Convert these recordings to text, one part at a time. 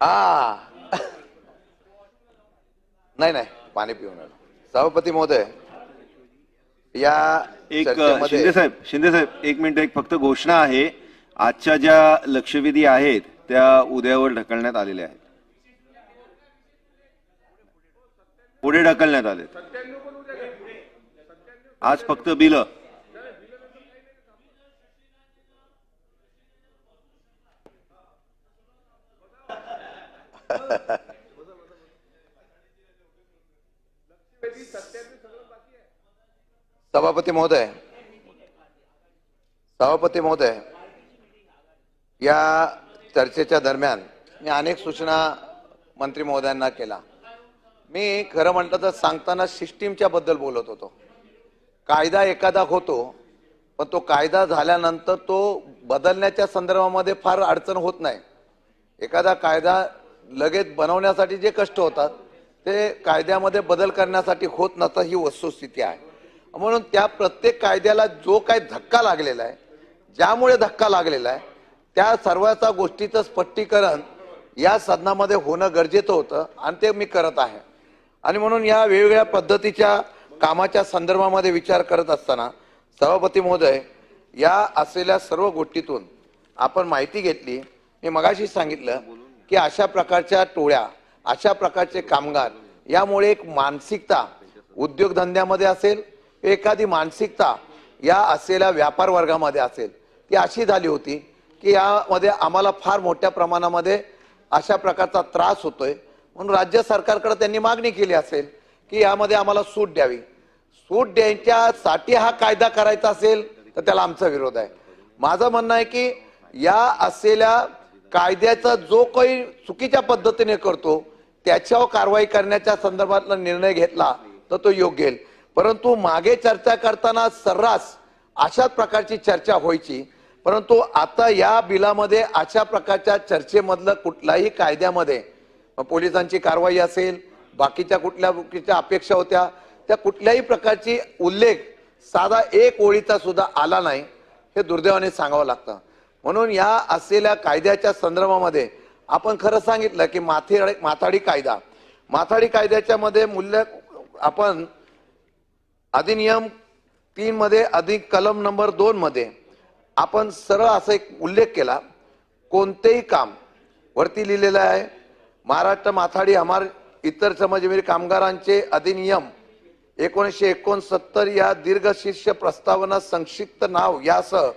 आ. नाही नाही पाणी पिऊन आलो. सभापती महोदय या एक शिंदे साहेब शिंदे साहेब एक मिनिट एक फक्त घोषणा आहे. आजच्या ज्या लक्षवेधी आहेत त्या उद्यावर ढकलण्यात आलेल्या आहेत. पुढे ढकलण्यात आले आज फक्त बिल. सभापती महोदय सभापती महोदय या चर्चेच्या दरम्यान मी अनेक सूचना मंत्री महोदयांना केला. मी खरं म्हटलं तर सांगताना सिस्टीमच्या बद्दल बोलत होतो. कायदा एखादा होतो पण तो कायदा झाल्यानंतर तो बदलण्याच्या संदर्भामध्ये फार अडचण होत नाही. एखादा कायदा लगेच बनवण्यासाठी जे कष्ट होतात ते कायद्यामध्ये बदल करण्यासाठी होत नसतं ही वस्तुस्थिती आहे. म्हणून त्या प्रत्येक कायद्याला जो काही धक्का लागलेला आहे ज्यामुळे धक्का लागलेला आहे त्या सर्वाचा गोष्टीचं स्पष्टीकरण या सदनामध्ये होणं गरजेचं होतं आणि ते मी करत आहे. आणि म्हणून या वेगवेगळ्या पद्धतीच्या कामाच्या संदर्भामध्ये विचार करत असताना सभापती महोदय या असलेल्या सर्व गोष्टीतून आपण माहिती घेतली. मी मगाशी सांगितलं की अशा प्रकारच्या टोळ्या अशा प्रकारचे कामगार यामुळे एक मानसिकता उद्योगधंद्यामध्ये असेल एखादी मानसिकता या असलेल्या व्यापार वर्गामध्ये असेल ती अशी झाली होती की यामध्ये आम्हाला फार मोठ्या प्रमाणामध्ये अशा प्रकारचा त्रास होतोय. म्हणून राज्य सरकारकडे त्यांनी मागणी केली असेल की यामध्ये आम्हाला सूट द्यावी. सूट द्यायच्यासाठी हा कायदा करायचा असेल तर त्याला आमचा विरोध आहे. माझं म्हणणं आहे की या असलेल्या कायद्याचा जो काही चुकीच्या पद्धतीने करतो त्याच्यावर कारवाई करण्याच्या संदर्भातला निर्णय घेतला तर तो योग्य येईल. परंतु मागे चर्चा करताना सर्रास अशाच प्रकारची चर्चा व्हायची. परंतु आता या बिलामध्ये अशा प्रकारच्या चर्चेमधलं कुठल्याही कायद्यामध्ये पोलिसांची कारवाई असेल बाकीच्या कुठल्या कुठल्या अपेक्षा होत्या त्या कुठल्याही प्रकारची उल्लेख साधा एक ओळीचा सुद्धा आला नाही हे दुर्दैवाने सांगावं लागतं. म्हणून या असलेल्या कायद्याच्या संदर्भामध्ये आपण खरं सांगितलं की माथे माथाडी कायदा. माथाडी कायद्याच्या मध्ये मूल्य आपण अधिनियम तीन मध्ये अधिक कलम नंबर दोन मध्ये आपण सरळ असा एक उल्लेख केला. कोणतेही काम वरती लिहिलेलं आहे. महाराष्ट्र माथाडी हमार इतर समजवीर कामगारांचे अधिनियम एकोणीसशे एकोणसत्तर या दीर्घशीर्ष प्रस्तावना संक्षिप्त नाव यासह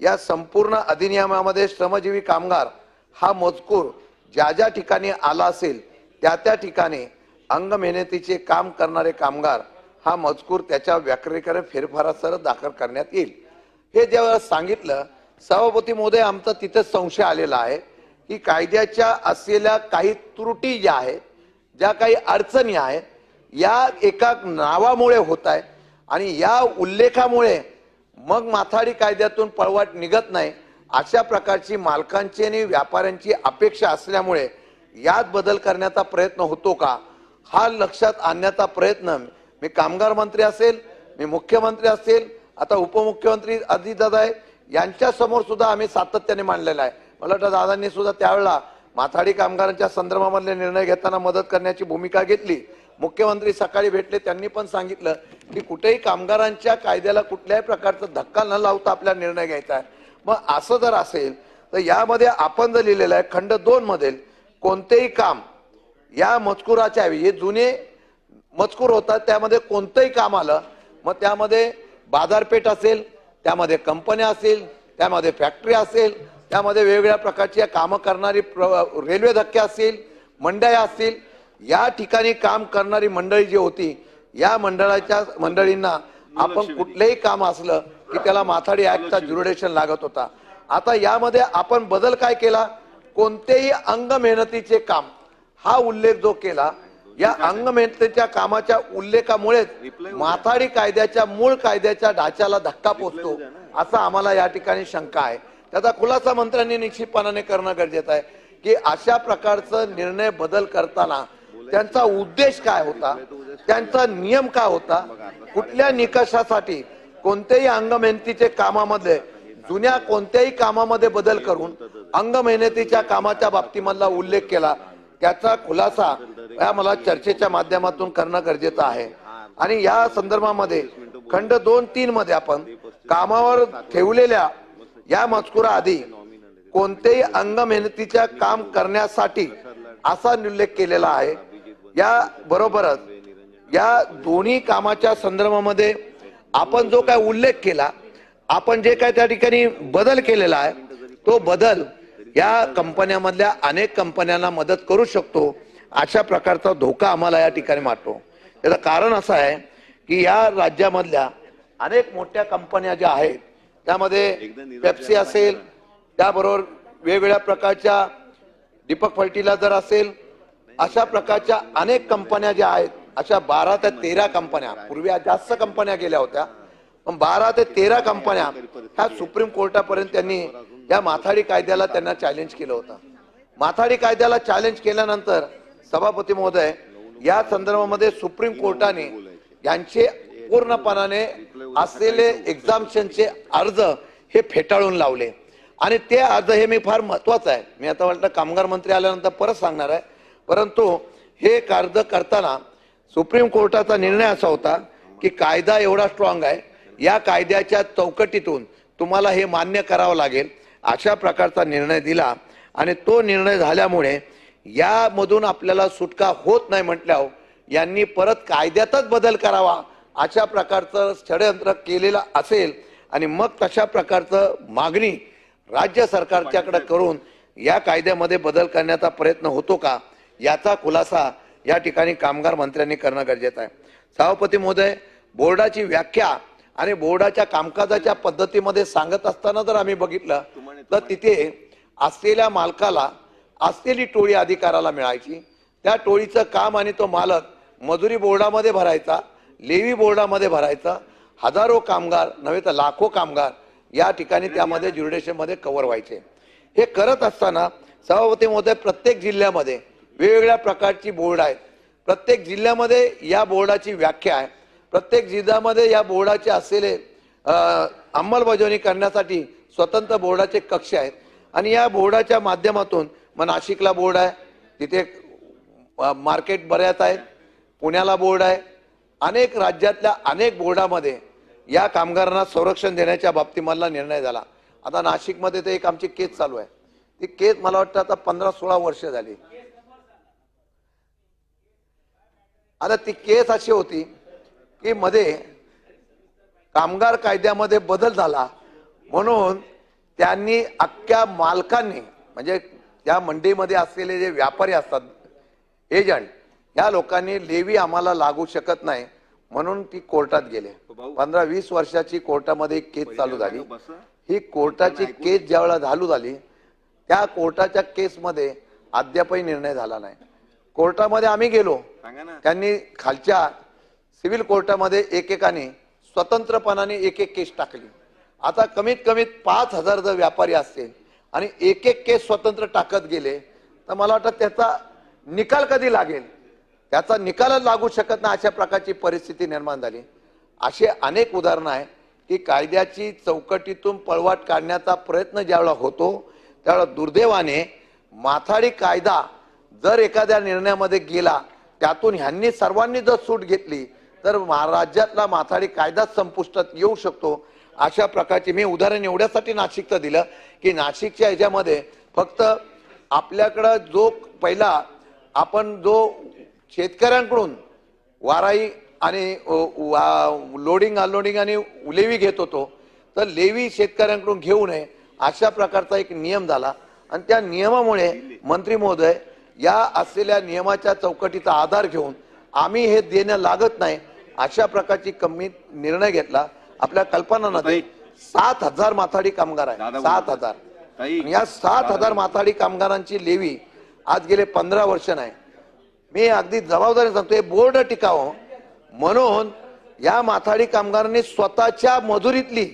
या संपूर्ण अधिनियमामध्ये श्रमजीवी कामगार हा मजकूर ज्या ज्या ठिकाणी आला असेल त्या त्या ठिकाणी अंग मेहनतीचे काम करणारे कामगार हा मजकूर त्याच्या व्याकरणीकरण फेरफारासह दाखल करण्यात येईल. हे जेव्हा सांगितलं सभापती मोदय आमचा तिथेच संशय आलेला आहे की कायद्याच्या असलेल्या काही त्रुटी ज्या आहेत ज्या काही अडचणी आहेत या एका नावामुळे होत आहे आणि या उल्लेखामुळे मग माथाडी कायद्यातून पळवाट निघत नाही. अशा प्रकारची मालकांची आणि व्यापाऱ्यांची अपेक्षा असल्यामुळे यात बदल करण्याचा प्रयत्न होतो का? हा लक्षात आणण्याचा प्रयत्न मी कामगार मंत्री असेल मी मुख्यमंत्री असेल आता उपमुख्यमंत्री अजितदादा आहे यांच्या समोर सुद्धा आम्ही सातत्याने मांडलेला आहे. मला वाटतं दादांनी सुद्धा त्यावेळेला माथाडी कामगारांच्या संदर्भामधले निर्णय घेताना मदत करण्याची भूमिका घेतली. मुख्यमंत्री सकाळी भेटले त्यांनी पण सांगितलं की कुठेही कामगारांच्या कायद्याला कुठल्याही प्रकारचा धक्का न लावता आपला निर्णय घ्यायचा आहे. मग असं जर असेल तर यामध्ये आपण जर लिहिलेलं आहे खंड दोन मध्ये कोणतेही काम या मजकुराच्या हे जुने मजकूर होतात त्यामध्ये कोणतंही काम आलं मग त्यामध्ये बाजारपेठ असेल त्यामध्ये कंपन्या असेल त्यामध्ये फॅक्टरी असेल त्यामध्ये वेगवेगळ्या प्रकारची कामं करणारी प्र- रेल्वे धक्के असतील मंडळ्या असतील या ठिकाणी काम करणारी मंडळी जी होती या मंडळाच्या मंडळींना आपण कुठलंही काम असलं की त्याला माथाडी ऍक्टचा ज्युरिडेशन लागत होता. आता यामध्ये आपण बदल काय केला? कोणतेही अंग मेहनतीचे काम. हा उल्लेख जो केला या अंग मेहनतीच्या कामाच्या उल्लेखामुळेच माथाडी कायद्याच्या मूळ कायद्याच्या ढाच्याला धक्का पोचतो. असा आम्हाला या ठिकाणी शंका आहे. त्याचा खुलासा मंत्र्यांनी निश्चितपणाने करणं गरजेचं आहे की अशा प्रकारचं निर्णय बदल करताना त्यांचा उद्देश काय होता? त्यांचा नियम काय होता? कुठल्या निकषासाठी कोणत्याही अंग मेहनतीचे कामामध्ये जुन्या कोणत्याही कामामध्ये बदल करून अंग मेहनतीच्या कामाच्या बाबतीमधला उल्लेख केला त्याचा खुलासा या मला चर्चेच्या माध्यमातून करणं गरजेचं आहे. आणि या संदर्भामध्ये खंड दोन तीन मध्ये आपण कामावर ठेवलेल्या या मजकुराआधी कोणतेही अंग मेहनतीच्या काम करण्यासाठी असा उल्लेख केलेला आहे. या बरोबरच या दोन्ही कामाच्या संदर्भामध्ये आपण जो काय उल्लेख केला आपण जे काय त्या ठिकाणी बदल केलेला आहे तो बदल या कंपन्यामधल्या अनेक कंपन्यांना मदत करू शकतो अशा प्रकारचा धोका आम्हाला या ठिकाणी वाटतो त्याचं कारण असं आहे की या राज्यामधल्या अनेक मोठ्या कंपन्या ज्या आहेत त्यामध्ये पेप्सी असेल त्याबरोबर वेगवेगळ्या प्रकारच्या दीपक फर्टिलायझर असेल अशा प्रकारच्या अनेक कंपन्या ज्या आहेत अशा बारा ते तेरा कंपन्या पूर्वी जास्त कंपन्या गेल्या होत्या पण बारा ते तेरा कंपन्या ह्या सुप्रीम कोर्टापर्यंत त्यांनी या माथाडी कायद्याला त्यांना चॅलेंज केलं होतं. माथाडी कायद्याला चॅलेंज केल्यानंतर सभापती महोदय या संदर्भामध्ये सुप्रीम कोर्टाने यांचे पूर्णपणाने असलेले एक्झाम्शनचे अर्ज हे फेटाळून लावले. आणि ते अर्ज हे मी फार महत्वाचं आहे. मी आता म्हटलं कामगार मंत्री आल्यानंतर परत सांगणार आहे. परंतु हे कार्य करताना सुप्रीम कोर्टाचा निर्णय असा होता की कायदा एवढा स्ट्रॉंग आहे या कायद्याच्या चौकटीतून तुम्हाला हे मान्य करावं लागेल अशा प्रकारचा निर्णय दिला. आणि तो निर्णय झाल्यामुळे यामधून आपल्याला सुटका होत नाही म्हटल्यावर यांनी परत कायद्यातच बदल करावा अशा प्रकारचं षडयंत्र केलेलं असेल. आणि मग तशा प्रकारचं मागणी राज्य सरकारच्याकडे करून या कायद्यामध्ये बदल करण्याचा प्रयत्न होतो का? याचा खुलासा या ठिकाणी कामगार मंत्र्यांनी करणं गरजेचं आहे. सभापती महोदय बोर्डाची व्याख्या आणि बोर्डाच्या कामकाजाच्या पद्धतीमध्ये सांगत असताना जर आम्ही बघितलं तर तिथे असलेल्या मालकाला असलेली टोळी अधिकाराला मिळायची. त्या टोळीचं काम आणि तो मालक मजुरी बोर्डामध्ये भरायचा लेवी बोर्डामध्ये भरायचा. हजारो कामगार नव्हे तर लाखो कामगार या ठिकाणी त्यामध्ये ज्युरिडेशनमध्ये कव्हर व्हायचे. हे करत असताना सभापती महोदय प्रत्येक जिल्ह्यामध्ये वेगवेगळ्या प्रकारची बोर्ड आहेत. प्रत्येक जिल्ह्यामध्ये या बोर्डाची व्याख्या आहे. प्रत्येक जिल्ह्यामध्ये या बोर्डाचे असलेले अंमलबजावणी करण्यासाठी स्वतंत्र बोर्डाचे कक्ष आहेत. आणि या बोर्डाच्या माध्यमातून मग नाशिकला बोर्ड आहे. तिथे मार्केट बऱ्याच आहेत. पुण्याला बोर्ड आहे. अनेक राज्यातल्या अनेक बोर्डामध्ये या कामगारांना संरक्षण देण्याच्या बाबतीमधला निर्णय झाला. आता नाशिकमध्ये तर एक आमची केस चालू आहे. ती केस मला वाटतं आता पंधरा सोळा वर्ष झाली. आता ती केस अशी होती की मध्ये कामगार कायद्यामध्ये बदल झाला. म्हणून त्यांनी अख्ख्या मालकांनी म्हणजे त्या मंडईमध्ये असलेले जे व्यापारी असतात एजंट या लोकांनी लेवी आम्हाला लागू शकत नाही. म्हणून ती कोर्टात गेले. पंधरा वीस वर्षाची कोर्टामध्ये केस चालू झाली. ही कोर्टाची केस ज्यावेळेला चालू झाली त्या कोर्टाच्या केसमध्ये अद्यापही निर्णय झाला नाही. कोर्टामध्ये आम्ही गेलो. त्यांनी खालच्या सिव्हिल कोर्टामध्ये एकेकाने स्वतंत्रपणाने एक एक केस टाकली. आता कमीत कमीत पाच हजार जर व्यापारी असतील आणि एक एक केस स्वतंत्र टाकत गेले तर मला वाटतं त्याचा निकाल कधी लागेल? त्याचा निकालच लागू शकत नाही अशा प्रकारची परिस्थिती निर्माण झाली. असे अनेक उदाहरणं आहे की कायद्याची चौकटीतून पळवाट काढण्याचा प्रयत्न ज्यावेळेला होतो त्यावेळेला दुर्दैवाने माथाडी कायदा जर एखाद्या निर्णयामध्ये गेला त्यातून ह्यांनी सर्वांनी जर सूट घेतली तर महाराज्यातला माथाडी कायदाच संपुष्टात येऊ शकतो. अशा प्रकारची मी उदाहरण एवढ्यासाठी नाशिकचं दिलं की नाशिकच्या ह्याच्यामध्ये फक्त आपल्याकडं जो पहिला आपण जो शेतकऱ्यांकडून वाराई आणि वा- लोडिंग अनलोडिंग आणि लेवी घेत होतो तर लेवी शेतकऱ्यांकडून घेऊ नये अशा प्रकारचा एक नियम झाला. आणि त्या नियमामुळे मंत्री महोदय या असलेल्या नियमाच्या चौकटीचा आधार घेऊन आम्ही हे देणं लागत नाही अशा प्रकारची कमी निर्णय घेतला. आपल्या कल्पना नव्हती सात हजार माथाडी कामगार बोलतो. सात हजार. या सात हजार माथाडी कामगारांची लेवी आज गेले पंधरा वर्ष नाही. मी अगदी जबाबदारी सांगतो हे बोर्ड टिकावं. म्हणून या माथाडी कामगारांनी स्वतःच्या मजुरीतली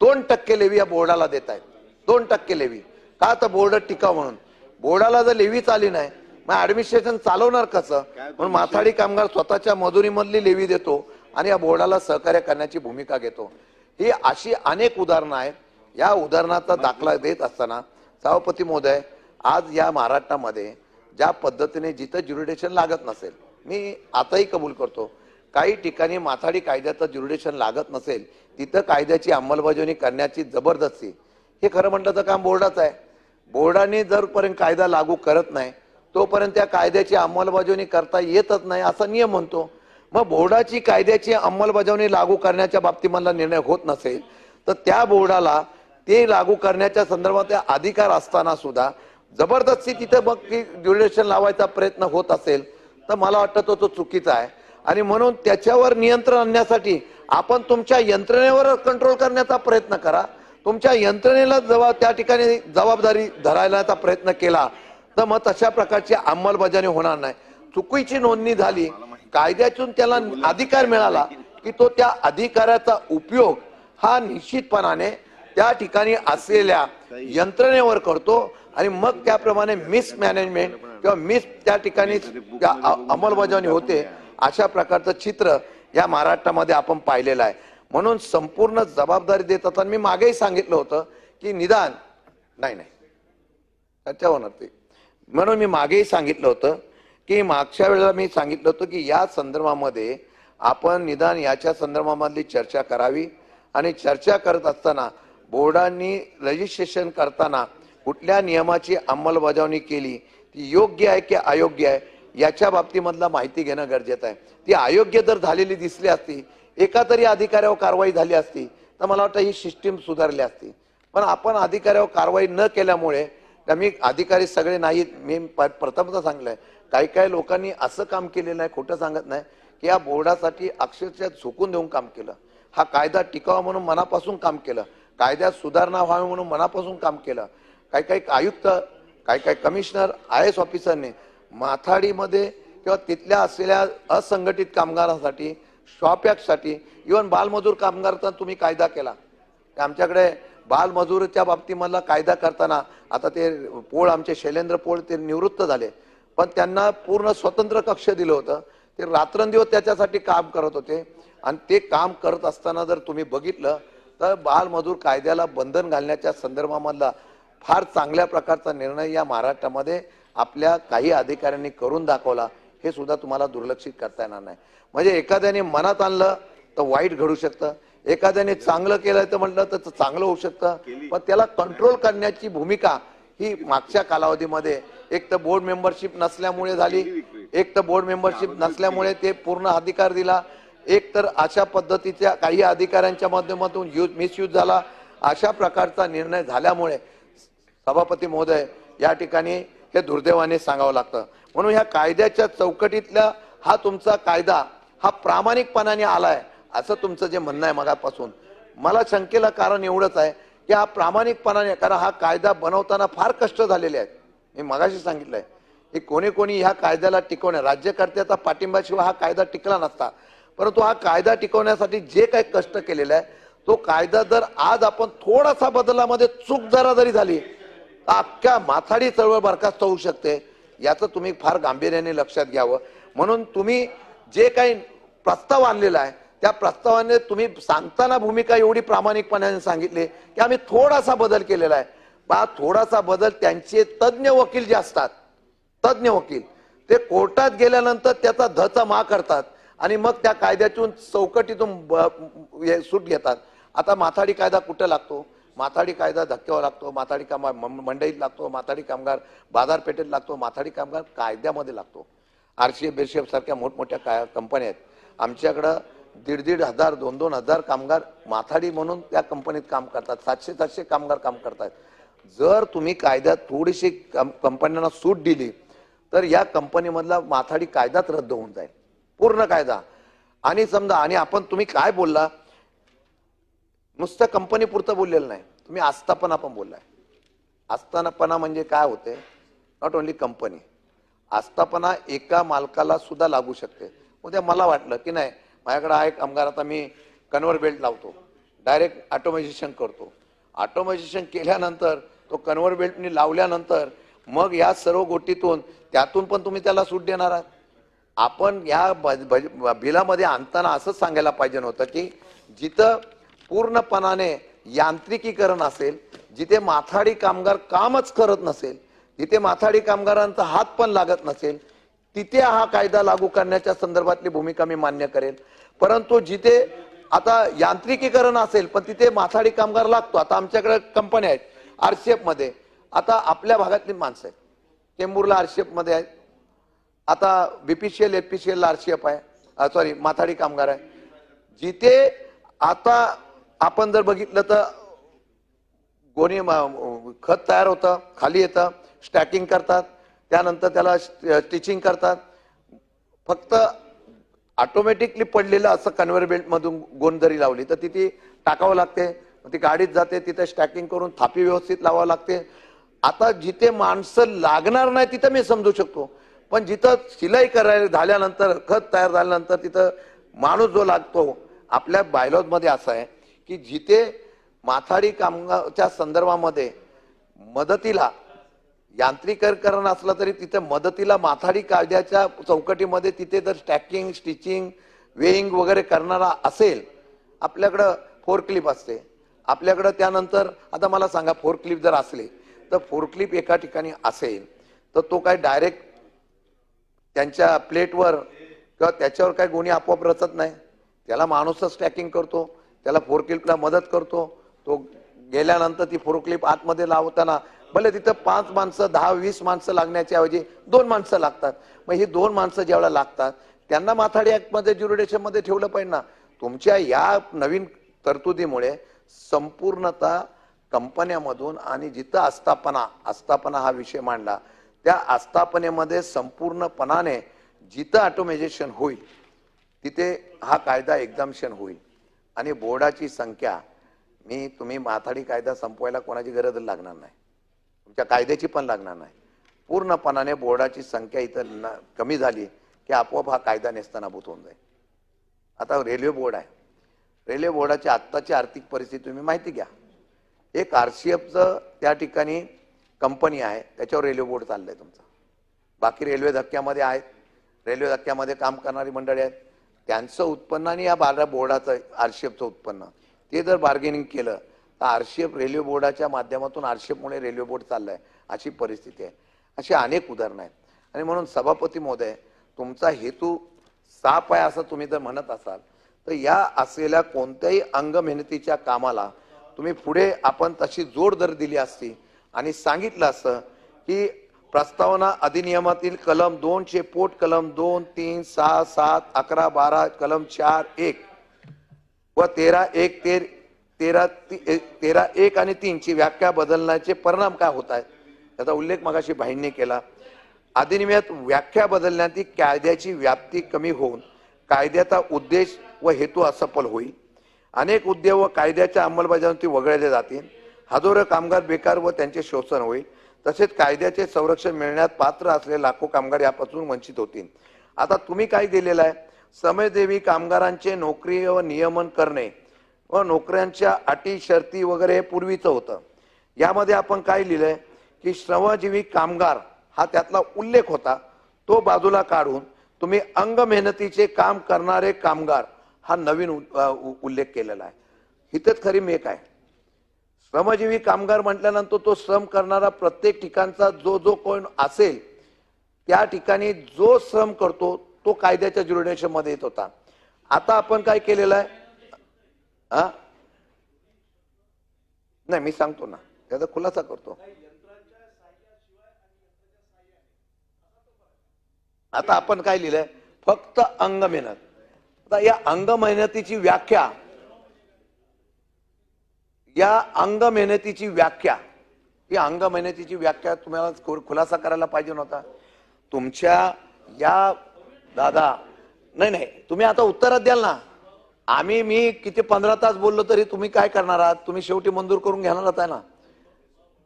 दोन टक्के लेवी या बोर्डाला देत आहेत दोन टक्के लेवी. का तर बोर्ड टिकाव म्हणून. बोर्डाला जर लेवीच आली नाही मग ऍडमिनिस्ट्रेशन चालवणार कसं? म्हणून माथाडी कामगार स्वतःच्या मजुरीमधली लेवी देतो आणि या बोर्डाला सहकार्य करण्याची भूमिका घेतो. ही अशी अनेक उदाहरणं आहेत. या उदाहरणाचा दाखला देत असताना सभापती महोदय आज या महाराष्ट्रामध्ये ज्या पद्धतीने जिथं ज्युरिडेशन लागत नसेल मी आताही कबूल करतो काही ठिकाणी माथाडी कायद्याचं ज्युरिडेशन लागत नसेल तिथं कायद्याची अंमलबजावणी करण्याची जबरदस्ती हे खरं म्हटलं तर काम बोर्डाचं आहे. बोर्डाने जरपर्यंत कायदा लागू करत नाही तोपर्यंत त्या कायद्याची अंमलबजावणी करता येतच नाही असा नियम म्हणतो. मग बोर्डाची कायद्याची अंमलबजावणी लागू करण्याच्या बाबतीमधला निर्णय होत नसेल तर त्या बोर्डाला ते लागू करण्याच्या संदर्भात अधिकार असताना सुद्धा जबरदस्ती तिथं मग ती ड्युरेशन लावायचा प्रयत्न होत असेल तर मला वाटतं तो तो चुकीचा आहे. आणि म्हणून त्याच्यावर नियंत्रण आणण्यासाठी आपण तुमच्या यंत्रणेवर कंट्रोल करण्याचा प्रयत्न करा. तुमच्या यंत्रणेला जेव्हा त्या ठिकाणी जबाबदारी धरायलाचा प्रयत्न केला तर मग तशा प्रकारची अंमलबजावणी होणार नाही. चुकीची नोंदणी झाली कायद्यातून त्याला अधिकार मिळाला की तो त्या अधिकाराचा उपयोग हा निश्चितपणाने त्या ठिकाणी असलेल्या यंत्रणेवर करतो आणि मग त्याप्रमाणे मिस मॅनेजमेंट किंवा मिस त्या ठिकाणी अंमलबजावणी होते अशा प्रकारचं चित्र या महाराष्ट्रामध्ये आपण पाहिलेलं आहे. म्हणून संपूर्ण जबाबदारी देत असताना मी मागेही सांगितलं होतं की निदान. नाही नाही. चर्चा होणार ते. म्हणून मी मागेही सांगितलं होतं की मागच्या वेळेला मी सांगितलं होतं की या संदर्भामध्ये आपण निदान याच्या संदर्भामधली चर्चा करावी. आणि चर्चा करत असताना बोर्डांनी रजिस्ट्रेशन करताना कुठल्या नियमाची अंमलबजावणी केली? ती योग्य आहे की अयोग्य आहे? याच्या बाबतीमधला माहिती घेणं गरजेचं आहे. ती अयोग्य जर झालेली दिसली असती एका तरी अधिकाऱ्यावर कारवाई झाली असती तर मला वाटतं ही सिस्टीम सुधारली असती. पण आपण अधिकाऱ्यावर कारवाई न केल्यामुळे त्या मी अधिकारी सगळे नाहीत मी प- प्रथमतः सांगलंय काही काही लोकांनी असं काम केलेलं आहे खोटं सांगत नाही की या बोर्डासाठी अक्षरशः झोकून देऊन काम केलं. हा कायदा टिकावा म्हणून मनापासून काम केलं. कायद्यात सुधारणा व्हावी म्हणून मनापासून काम केलं. काही काही आयुक्त काही काही कमिशनर आय एस ऑफिसरने माथाडीमध्ये किंवा तिथल्या असलेल्या असंघटित कामगारांसाठी शॉपॅक्ससाठी इव्हन बालमजूर कामगारचा तुम्ही कायदा केला. आमच्याकडे बालमजुरीच्या बाबतीमधला कायदा करताना आता ते पोळ आमचे शैलेंद्र पोळ ते निवृत्त झाले. पण त्यांना पूर्ण स्वतंत्र कक्ष दिलं होतं. ते रात्रंदिवस त्याच्यासाठी काम करत होते. आणि ते काम करत असताना जर तुम्ही बघितलं तर बालमजूर कायद्याला बंधन घालण्याच्या संदर्भामधला फार चांगल्या प्रकारचा निर्णय या महाराष्ट्रामध्ये आपल्या काही अधिकाऱ्यांनी करून दाखवला. हे सुद्धा तुम्हाला दुर्लक्षित करता येणार नाही. म्हणजे एखाद्याने मनात आणलं तर वाईट घडू शकतं. एखाद्याने चांगलं केलं तर म्हटलं तर चांगलं होऊ शकतं. पण त्याला कंट्रोल करण्याची भूमिका ही मागच्या कालावधीमध्ये एक तर बोर्ड मेंबरशिप नसल्यामुळे झाली एक तर बोर्ड मेंबरशिप नसल्यामुळे ते पूर्ण अधिकार दिला एक तर अशा पद्धतीच्या काही अधिकाऱ्यांच्या माध्यमातून यूज मिसयूज झाला. अशा प्रकारचा निर्णय झाल्यामुळे सभापती महोदय या ठिकाणी हे दुर्दैवाने सांगावं लागतं. म्हणून ह्या कायद्याच्या चौकटीतला हा तुमचा कायदा हा प्रामाणिकपणाने आलाय असं तुमचं जे म्हणणं आहे मगापासून. मला शंकेला कारण एवढंच आहे की हा प्रामाणिकपणाने कारण हा कायदा बनवताना फार कष्ट झालेले आहेत. मी मगाशी सांगितलंय की कोणी कोणी ह्या कायद्याला टिकवण्या राज्यकर्त्याचा पाठिंब्याशिवाय हा कायदा टिकला नसता. परंतु हा कायदा टिकवण्यासाठी जे काही कष्ट केलेलं आहे तो कायदा जर आज आपण थोडासा बदलामध्ये चूक जरा जरी झाली तर अख्ख्या माथाडी चळवळ बरखास्त होऊ शकते. याचं तुम्ही फार गांभीर्याने लक्षात घ्यावं. म्हणून तुम्ही जे काही प्रस्ताव आणलेला आहे त्या प्रस्तावाने तुम्ही सांगताना भूमिका एवढी प्रामाणिकपणाने सांगितली की आम्ही थोडासा बदल केलेला आहे. बा थोडासा बदल त्यांचे तज्ज्ञ वकील जे असतात तज्ज्ञ वकील ते कोर्टात गेल्यानंतर त्याचा धचा मा करतात आणि मग त्या कायद्यातून चौकटीतून ब- सूट घेतात. आता माथाडी कायदा कुठं लागतो? माथाडी कायदा धक्क्यावर लागतो माथाडी कामगार म- मंडईत लागतो माथाडी कामगार बाजारपेठेत लागतो माथाडी कामगार कायद्यामध्ये लागतो. आरसीएफ बेरसीएफ सारख्या मोठमोठ्या काय कंपन्या आहेत. आमच्याकडं दीड दीड हजार दोन दोन हजार कामगार माथाडी म्हणून त्या कंपनीत काम करतात. सातशे सातशे कामगार काम करतात जर तुम्ही कायद्यात थोडीशी कं- कंपन्यांना सूट दिली तर या कंपनीमधला माथाडी कायदाच रद्द होऊन जाईल. पूर्ण कायदा. आणि समजा आणि आपण तुम्ही काय बोलला नुसतं कंपनी पुरतं बोललेलं नाही. तुम्ही आस्थापना पण बोललाय. आस्थापना म्हणजे काय होते? नॉट ओन्ली कंपनी आस्थापना एका मालकाला सुद्धा लागू शकते. उद्या मला वाटलं की नाही माझ्याकडे आहे कामगार आता मी कन्व्हर बेल्ट लावतो. डायरेक्ट ऑटोमायझेशन करतो. ऑटोमायझेशन केल्यानंतर तो कन्व्हर बेल्टनी लावल्यानंतर मग या सर्व गोष्टीतून त्यातून पण तुम्ही त्याला सूट देणार आहात. आपण या बिलामध्ये आणताना असंच सांगायला पाहिजे नव्हतं की जिथं पूर्णपणाने यांत्रिकीकरण असेल जिथे माथाडी कामगार कामच करत नसेल जिथे माथाडी कामगारांचा हात पण लागत नसेल तिथे हा कायदा लागू करण्याच्या संदर्भातली भूमिका मी मान्य करेल परंतु जिथे आता यांत्रिकीकरण असेल पण तिथे माथाडी कामगार लागतो. आता आमच्याकडे कंपन्या आहेत आरसीएफमध्ये आता आपल्या भागातली माणसं आहेत. चेंबूरला आरसीएफमध्ये आहेत. आता बीपीसीएल एफपीसीएल आरसीएफ आहे. सॉरी माथाडी कामगार आहे. जिथे आता आपण जर बघितलं तर गोणी खत तयार होतं खाली येतं स्टॅकिंग करतात त्यानंतर त्याला स्टिचिंग करतात. फक्त ऑटोमॅटिकली पडलेलं असं कन्व्हेअर बेल्टमधून गोण जरी लावली तर तिथे टाकावं लागते. ती गाडीत जाते तिथे स्टॅकिंग करून थापी व्यवस्थित लावावं लागते. आता जिथे माणसं लागणार नाही तिथं मी समजू शकतो. पण जिथं शिलाई करायला झाल्यानंतर खत तयार झाल्यानंतर तिथं माणूस जो लागतो आपल्या बायलॉजमध्ये असा असं आहे की जिथे माथाडी कामगारच्या संदर्भामध्ये मदतीला यांत्रिकीकरण असलं तरी तिथे मदतीला माथाडी कायद्याच्या चौकटीमध्ये तिथे जर स्टॅकिंग स्टिचिंग वेईंग वगैरे करणारा असेल आपल्याकडं फोर क्लिप असते. आपल्याकडं त्यानंतर आता मला सांगा फोर क्लिप जर असले तर फोर क्लिप एका ठिकाणी असेल तर तो काय डायरेक्ट त्यांच्या प्लेटवर किंवा त्याच्यावर काय गुन्हे आपोआप रचत नाही? त्याला माणूसच स्टॅकिंग करतो. त्याला फोरक्लिपला मदत करतो. तो गेल्यानंतर ती फोरक्लिप आतमध्ये लावताना भले तिथं पाच माणसं दहा वीस माणसं लागण्याच्या ऐवजी दोन माणसं लागतात. मग ही दोन माणसं ज्यावेळेला लागतात त्यांना माथाडी ॲक्टमध्ये ज्युरिडेशनमध्ये ठेवलं पाहिजे ना. तुमच्या या नवीन तरतुदीमुळे संपूर्णतः कंपन्यामधून आणि जिथं आस्थापना आस्थापना हा विषय मांडला त्या आस्थापनेमध्ये संपूर्णपणाने जिथं ऑटोमेजेशन होईल तिथे हा कायदा एक्झाम्शन होईल. आणि बोर्डाची संख्या मी तुम्ही माथाडी कायदा संपवायला कोणाची गरज लागणार नाही. तुमच्या कायद्याची पण लागणार नाही. पूर्णपणाने बोर्डाची संख्या इथं न- कमी झाली की आपोआप हा कायदा नेस्तनाभूत होऊन जाईल. आता रेल्वे बोर्ड आहे. रेल्वे बोर्डाची आत्ताची आर्थिक परिस्थिती तुम्ही माहिती घ्या. एक आर सी एफचं त्या ठिकाणी कंपनी आहे त्याच्यावर रेल्वे बोर्ड चाललं आहे तुमचा. बाकी रेल्वे धक्क्यामध्ये आहेत. रेल्वे धक्क्यामध्ये काम करणारी मंडळी आहेत. त्यांचं उत्पन्न आणि या बारा बोर्डाचं आरशेपचं उत्पन्न. ते जर बार्गेनिंग केलं तर आरशेप रेल्वे बोर्डाच्या माध्यमातून आरशेपमुळे रेल्वे बोर्ड चाललाय अशी परिस्थिती आहे. अशी अनेक उदाहरणं आहेत. आणि म्हणून सभापती महोदय तुमचा हेतू साप आहे असं तुम्ही जर म्हणत असाल तर या असलेल्या कोणत्याही अंग मेहनतीच्या कामाला तुम्ही पुढे आपण तशी जोड दर दिली असती आणि सांगितलं असतं की प्रस्तावना अधिनियमातील कलम दोनशे पोट कलम दोन तीन सहा सात अकरा बारा कलम चार एक व तेरा एक तेर तेरा ती- ए- तेरा एक आणि तीनची व्याख्या बदलण्याचे परिणाम काय होत आहेत? त्याचा उल्लेख मगाशी भाईंनी केला. अधिनियमात व्याख्या बदलण्यात कायद्याची व्याप्ती कमी होऊन कायद्याचा उद्देश व हेतू असफल होईल. अनेक उद्योग व कायद्याच्या अंमलबजावणी वगळले जातील. हजारो कामगार बेकार व त्यांचे शोषण होईल. तसेच कायद्याचे संरक्षण मिळण्यात पात्र असलेले लाखो कामगार यापासून वंचित होतील. आता तुम्ही काय दिलेलं आहे? समयदेवी कामगारांचे नोकरी व नियमन करणे व नोकऱ्यांच्या अटी शर्ती वगैरे हे पूर्वीचं होतं. यामध्ये आपण काय लिहिलंय? की श्रमजीवी कामगार हा त्यातला उल्लेख होता. तो बाजूला काढून तुम्ही अंग मेहनतीचे काम करणारे कामगार हा नवीन उ- उल्लेख केलेला आहे. इथंच खरी मेक आहे. श्रमजीवी कामगार म्हटल्यानंतर तो श्रम करणारा प्रत्येक ठिकाणचा जो जो कोण असेल त्या ठिकाणी जो श्रम करतो तो कायद्याच्या ज्युरिडेशनमध्ये येत होता. आता आपण काय केलेलं आहे? हा नाही मी सांगतो ना. त्याचा खुलासा करतो. आता आपण काय लिहिलंय? फक्त अंग मेहनत आता या अंग मेहनतीची व्याख्या या अंग मेहनतीची व्याख्या ही अंग मेहनतीची व्याख्या तुम्हाला खु- खुलासा करायला पाहिजे नव्हता. तुमच्या या दादा नाही नाही तुम्ही आता उत्तरात द्याल ना. आम्ही मी किती पंधरा तास बोललो तरी तुम्ही काय करणार आहात? तुम्ही शेवटी मंजूर करून घेणार आहात ना?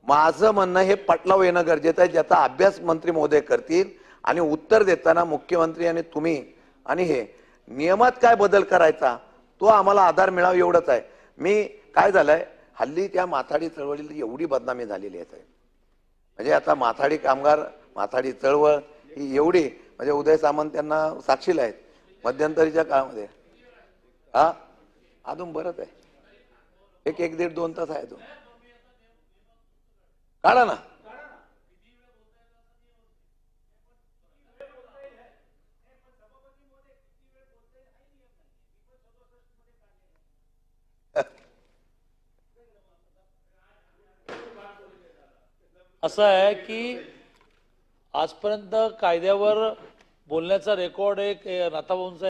माझं म्हणणं हे पटलाव येणं गरजेचं आहे ज्याचा अभ्यास मंत्री महोदय करतील आणि उत्तर देताना मुख्यमंत्री आणि तुम्ही आणि हे. नियमात काय बदल करायचा तो आम्हाला आधार मिळावा एवढंच आहे. मी काय झालंय हल्ली त्या माथाडी चळवळीला एवढी बदनामी झालेली आहे. म्हणजे आता माथाडी कामगार माथाडी चळवळ ही एवढी म्हणजे उदय सामंत त्यांना साक्षीला आहेत. मध्यंतरीच्या काळामध्ये. हा? अजून बरंच आहे. एक एक दीड दोन तास आहे तो काढा ना. असं आहे की आजपर्यंत कायद्यावर बोलण्याचा रेकॉर्ड एक नाथाभाऊंचा